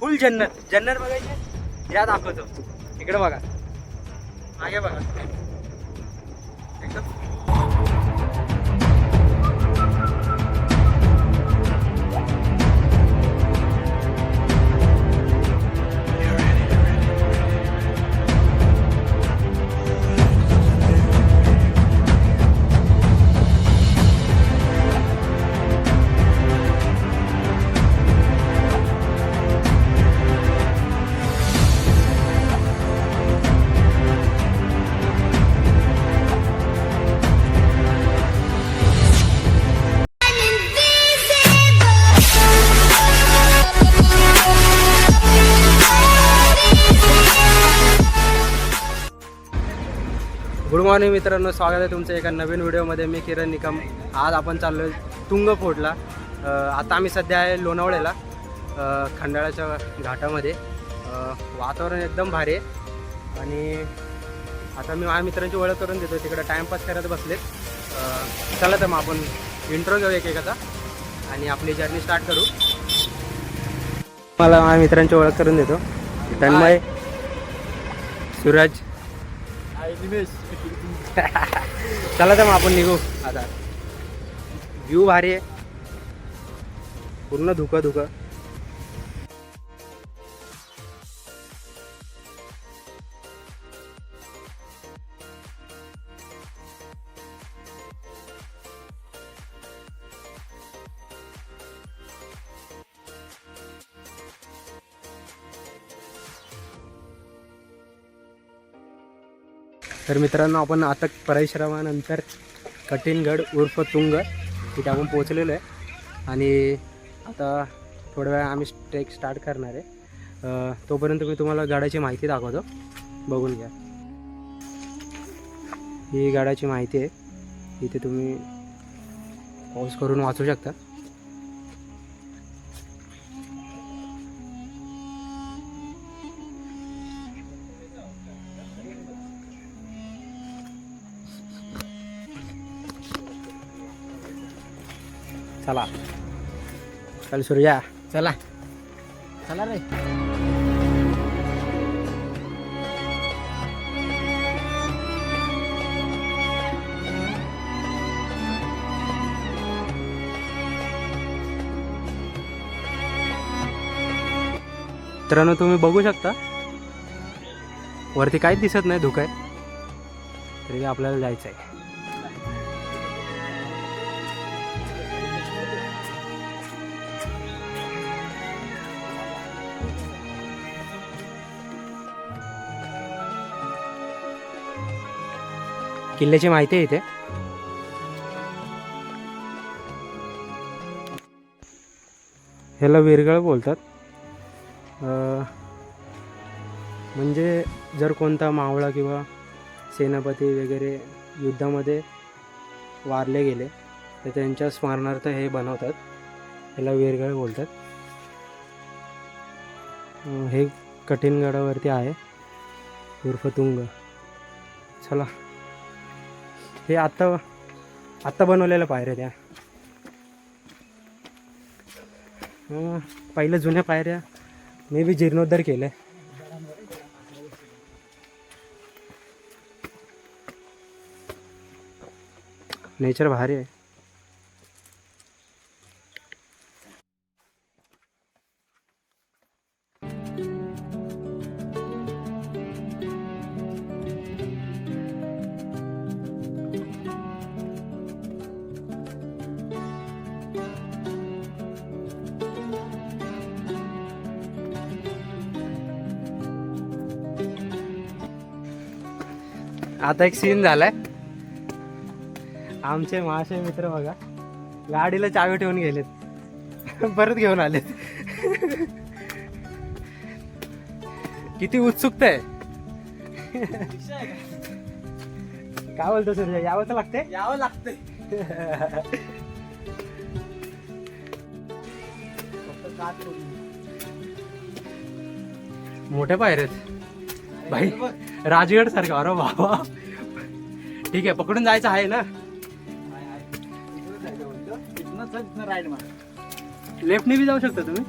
फुल जन्नत जन्नत बघायची? या दाखवतो. इकडे बघा. मागे बघा. एकदम मॉर्निंग मित्रांनो स्वागत आहे तुमचं एका नवीन व्हिडिओमध्ये. मी किरण निकम. आज आपण चाललो आहे तुंगफोडला. अं, आता आम्ही सध्या आहे लोणावळ्याला अं, खंडाळ्याच्या घाटामध्ये. वातावरण एकदम भारी आहे. आणि आता मी माझ्या मित्रांची ओळख करून देतो. तिकडे टाईमपास करत बसलेत. अं, चला तर मग आपण इंट्रो घेऊ एकेकाचा. आणि आपली जर्नी स्टार्ट करू. मला माझ्या मित्रांची ओळख करून देतो. तन्मय सूरज. चला तर मग आपण निघू. आता. व्ह्यू भारी आहे. पूर्ण धुकं धुकं तर मित्रांनो आपण आता परिश्रमानंतर कठीणगड उर्फ तुंग तिथे आपण पोहोचलेलो आहे. आणि आता थोड्या वेळा आम्ही ट्रेक स्टार्ट करणार आहे. तोपर्यंत मी तुम्हाला गाड्याची माहिती दाखवतो. बघून घ्या. ही गाड्याची माहिती आहे. इथे तुम्ही पाऊस करून वाचू शकता. चला. चल सूर्या चला. चला रे. मित्रांनो तुम्ही बघू शकता. वरती काहीच दिसत नाही धुकं आहे. तरी आपल्याला जायचं आहे किल्ल्याची माहिती आहे इथे. ह्याला विरगळ बोलतात. म्हणजे जर कोणता मावळा किंवा सेनापती वगैरे युद्धामध्ये वारले गेले तर त्यांच्या स्मरणार्थ हे बनवतात. ह्याला विरगळ बोलतात. हे कठीण गडावरती आहे. उर्फ तुंग. चला. हे आत्ता आत्ता बनवलेल्या पायऱ्या त्या. पहिल्या पहिलं जुन्या पायऱ्या मे बी जीर्णोद्धार केलं नेचर भारी आहे. आता एक सीन झालाय. आमचे महाशय मित्र बघा गाडीला चावी ठेवून गेलेत. परत घेऊन आलेत. किती उत्सुकता आहे. काय बोलतो सूर्य यावं तर लागते यावं लागतंय. मोठे पायरेत भाई राजगड सारखा. अरे बाबा. ठीक आहे पकडून जायचं आहे ना? लेफ्टने बी जाऊ शकता तुम्ही.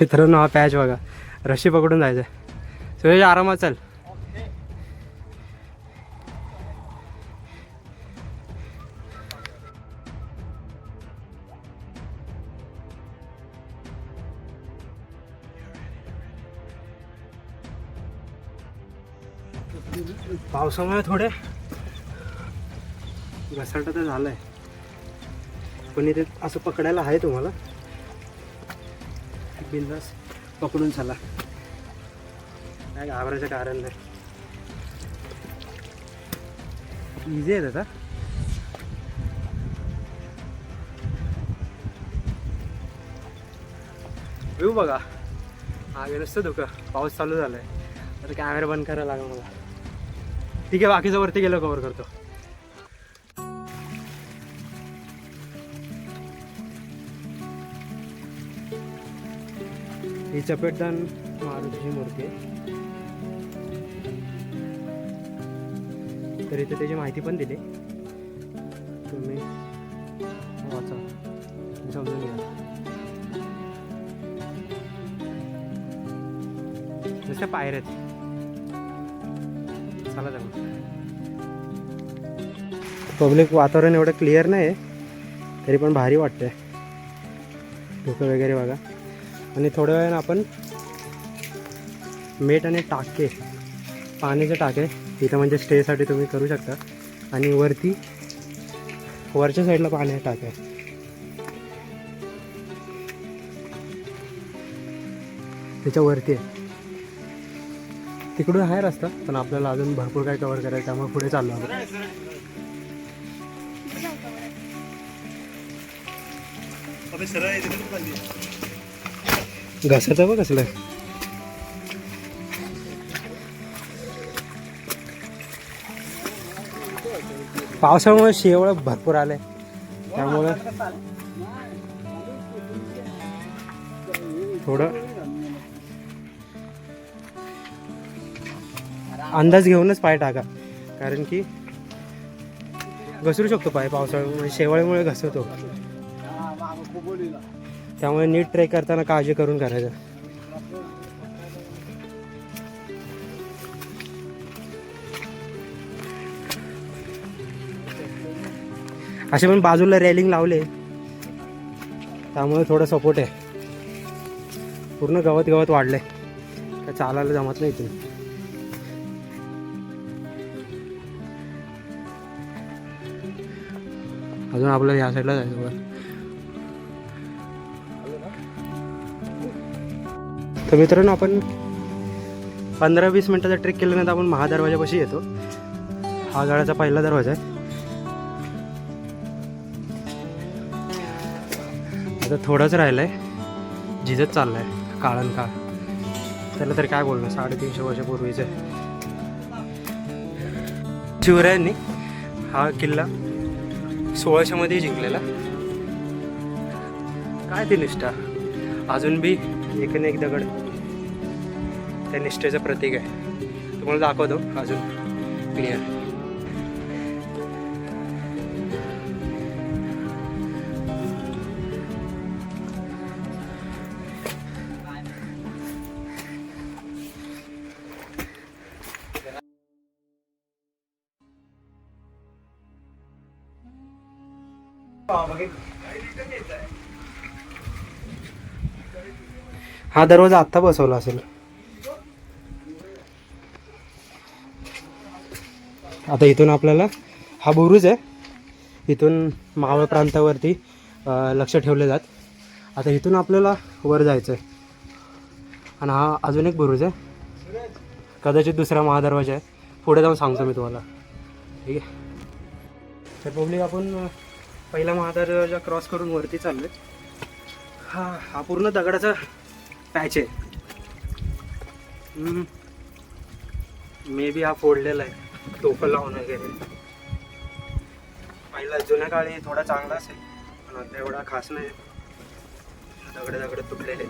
मित्रांनो हा पॅच बघा. रशी पकडून जायचं सुरेश आरामात चल. पावसामुळे थोडे. घसरट तर झालंय. पण इथे असं पकडायला आहे तुम्हाला? बिंदास पकडून चला. काय घाबरायचं कारण नाही. इझी आहे दादा. येऊ बघा. मागे नसतं धुकं. पाऊस चालू झाला आहे तर कॅमेरा बंद करायला लागला मला. ठीक आहे बाकीचं वरती गेलो कवर करतो. ही चपेटदान मारुतीची मूर्ती आहे. तर इथे त्याची माहिती पण दिली. तुम्ही वाचा. समजून घ्या. जसं पायऱ्या पब्लिक वातावरण एवढं क्लिअर नाही आहे तरी पण भारी वाटतंय. धुकं वगैरे बघा. आणि थोड्या वेळानं आपण मीठ आणि टाके पाण्याचे टाके तिथं म्हणजे स्टेसाठी तुम्ही करू शकता. आणि वरती वरच्या साईडला पाण्याचे टाके. त्याच्या वरती आहे. तिकडून आहे रस्ता पण आपल्याला अजून भरपूर काय कवर करायचं त्यामुळे पुढे चाललो आपण घसाचं बघ कसलं पावसामुळे शेवळ भरपूर आले. त्यामुळं थोडं अंदाज घेऊनच पाय टाका. कारण की घसरू शकतो पाय पावसाळ्यामुळे म्हणजे शेवाळीमुळे घसरतो. त्यामुळे नीट ट्रेक करताना काळजी करून करायचं. असे पण बाजूला रेलिंग लावले. त्यामुळे थोडं सपोर्ट आहे. पूर्ण गवत गवत वाढले काय चालायला जमत नाही इथून. अजून आपल्याला या साईडला जायचं बरं. तर मित्रांनो आपण पंधरा वीस मिनटाचा ट्रेक केल्यानंतर आपण महादरवाजापाशी येतो. हा गाड्याचा पहिला दरवाजा आहे. आता थोडंच राहिलं आहे झिजत चाललं आहे काळण काळ. त्याला तरी काय बोलणं साडेतीनशे वर्षापूर्वीचं आहे. शिवरायांनी हा किल्ला सोळाशेमध्ये जिंकलेला. काय ती निष्ठा? अजून बी एक न एक दगड त्या निष्ठेचं प्रतीक आहे. तुम्हाला दाखवतो अजून. क्लिअर हा दरवाजा आत्ता बसवला असेल. आता इथून आपल्याला हा बुरुज आहे. इथून मावळ प्रांतावरती लक्ष ठेवले जात. आता इथून आपल्याला वर जायचं आहे आणि हा अजून एक बुरुज आहे. कदाचित दुसरा महादरवाजा आहे. पुढे जाऊन सांगतो मी तुम्हाला. ठीक आहे? तर पब्लिक आपण पहिला महादरवाजा क्रॉस करून वरती चाललो हा हा पूर्ण दगडाचा पॅच आहे मे बी हा फोडलेला आहे. टोकं लावून वगैरे. पहिला जुन्या काळी थोडा चांगला असेल पण आता एवढा खास नाही. दगडे दगड तुटलेले.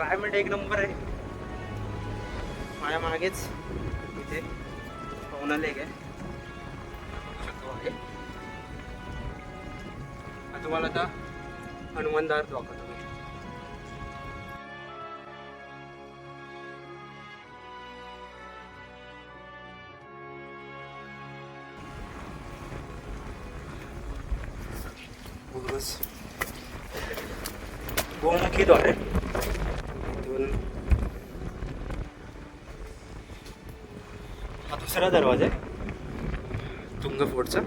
क्लायमेट म्हणजे एक नंबर आहे. माझ्या मागेच इथे पवना लेक आहे. आता तुम्हाला आता हनुमानदार दाखवतो. दुसरा दरवाजा आहे. तुंग फोर्टचा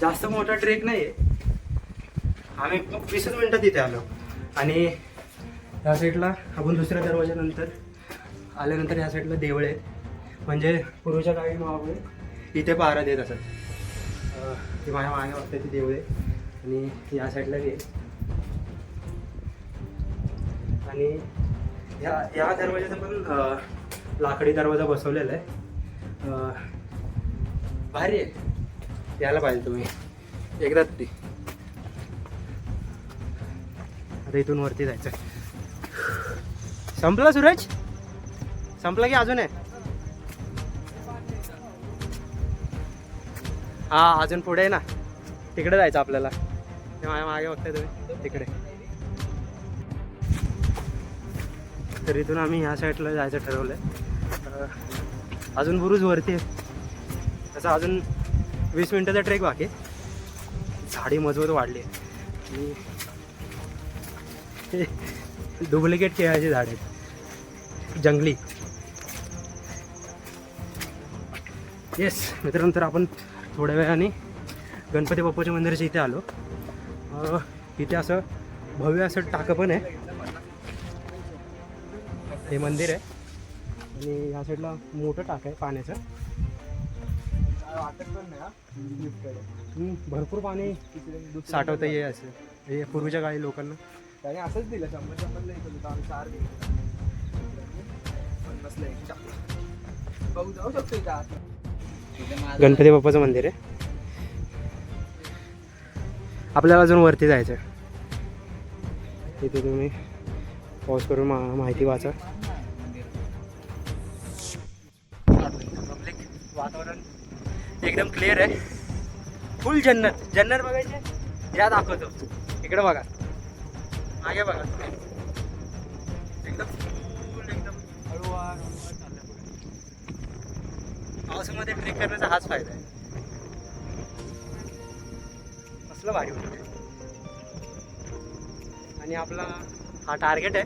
जास्त मोठा ट्रेक नाही आहे आम्ही वीसच मिनटात इथे आलो. आणि या साईडला आपण दुसऱ्या दरवाजानंतर आल्यानंतर या साईडला देवळे आहेत. म्हणजे पूर्वीच्या काळी महाबळे इथे पहारा देत असत. ती माझ्या मागे बघते ती देवळे. आणि या साईडला आणि या या दरवाजाचा पण लाकडी दरवाजा बसवलेला आहे. भारी आहे यायला पाहिजे तुम्ही. एकदा तरी. आता इथून वरती जायचं संपला सूरज? संपला की अजून आहे? हा अजून पुढे आहे ना. तिकडे जायचं आपल्याला. ते माझ्या मागे बघताय तुम्ही. तिकडे. तर इथून आम्ही ह्या साईडला जायचं ठरवलं आहे अजून बुरुज वरती आहे. तसं अजून वीस मिनटाचा ट्रेक बाकी आहे. झाडी मजबूत वाढली आहे. आणि डुप्लिकेट केळाची झाड आहेत. जंगली. येस मित्रांनो तर आपण थोड्या वेळाने गणपती बाप्पाच्या मंदिराच्या इथे आलो. इथे असं भव्य असं टाकं पण आहे. हे मंदिर आहे. आणि ह्या साईडला मोठं टाक आहे पाण्याचं. हम्म, भरपूर पाणी साठवता ये असं. हे पूर्वीच्या काळी लोकांना. त्याने असंच दिलं शंभर शंभरला एक होतं आम्ही चार दिले पन्नासला एक चार बघू जाऊ शकतो इथं आत. गणपती बाप्पाचं मंदिर आहे. आपल्याला अजून वरती जायचं इथे तुम्ही पाऊस करून मा माहिती वाचा. पब्लिक वातावरण एकदम क्लिअर आहे. फुल जन्नत जन्नत बघायचे? या दाखवतो. इकडे बघा. मागे बघा. एकदम फुल एकदम हळूवार पावसामध्ये ट्रेक करण्याचा हाच फायदा आहे. असलं भारी होतं आणि आपला हा टार्गेट आहे.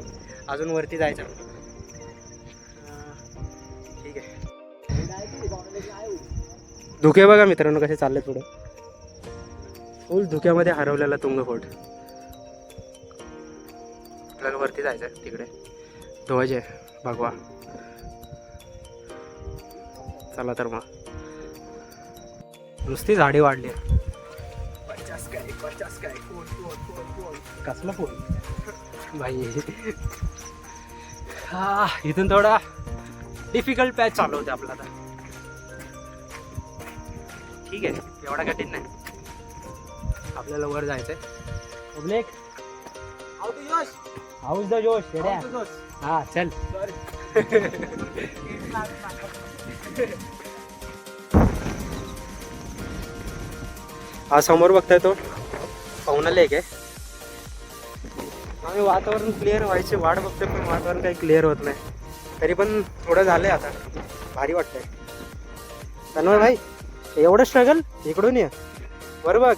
अजून वरती जायचं. ठीक आहे. धुके बघा मित्रांनो कसे चालले पुढे. फुल धुक्यामध्ये हरवलेला तुंग फोट आपल्याला वरती जायचं आहे तिकडे. ध्वज आहे भगवा. चला तर मग. नुसती झाडी वाढली. आहे कसलं फोन? बाई हा इथून थोडा डिफिकल्ट पॅच चालू होते आपला आता. ठीक आहे एवढा कठीण नाही. आपल्याला वर जायचंय. पब्लिक हाऊस द जोश. हा चल. हा समोर बघताय तो. पाहुणा लेक आहे आम्ही वातावरण क्लिअर व्हायची वाट बघतोय पण वातावरण काही क्लिअर होत नाही. तरी पण थोडं झालंय आता. भारी वाटतंय. धन्यवाद भाई एवढं स्ट्रगल इकडून ये. बरोबर बघ.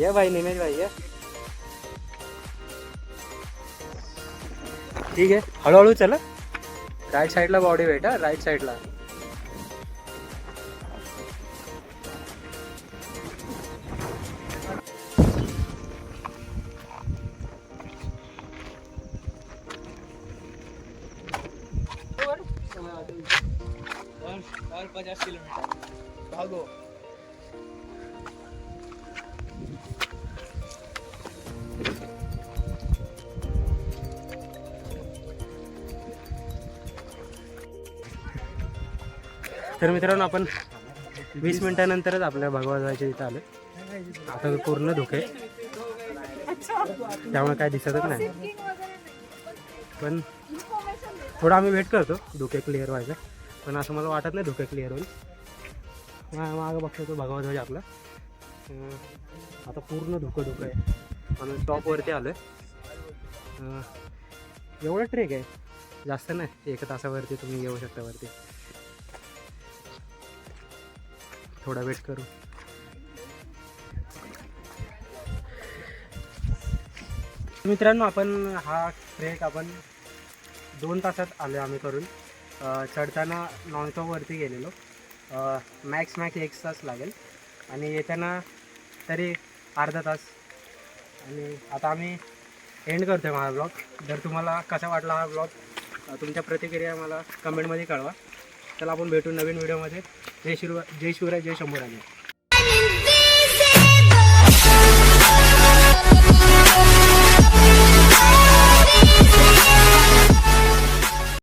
ये भाई निमेश भाई ये. ठीक आहे. हळूहळू चला. राईट साईडला बॉडी वेट हा राईट साईडला और पचास किलोमीटर भागो तर मित्रांनो आपण वीस मिनिटानंतरच आपल्या भगवा जायच्या तिथं आलो आता पूर्ण धुके. त्यामुळे काय दिसतच नाही. पण थोडा आम्ही वेट करतो धुके क्लिअर व्हायचं. पण असं मला वाटत नाही धुके क्लिअर होईल. मागं बघतो तो भगवा ध्वज म्हणजे आपला. आता पूर्ण धुकं धुकं आहे. म्हणून टॉपवरती आलो आहे एवढं ट्रेक आहे. जास्त नाही. एक तासावरती तुम्ही येऊ शकता वरती. थोडा वेट करू. मित्रांनो आपण हा ट्रेक आपण दोन तासात आलो आम्ही करून. चढताना नॉनस्टॉपवरती गेलेलो. मॅक्स मॅक्स एक तास लागेल. आणि येताना तरी अर्धा तास. आणि आता आम्ही एंड करतो आहे माझा ब्लॉग जर तुम्हाला कसा वाटला हा ब्लॉग तुमच्या प्रतिक्रिया मला कमेंटमध्ये कळवा. चला आपण भेटू नवीन व्हिडिओमध्ये जय शिव जय शिवराय जय शंभूराजे.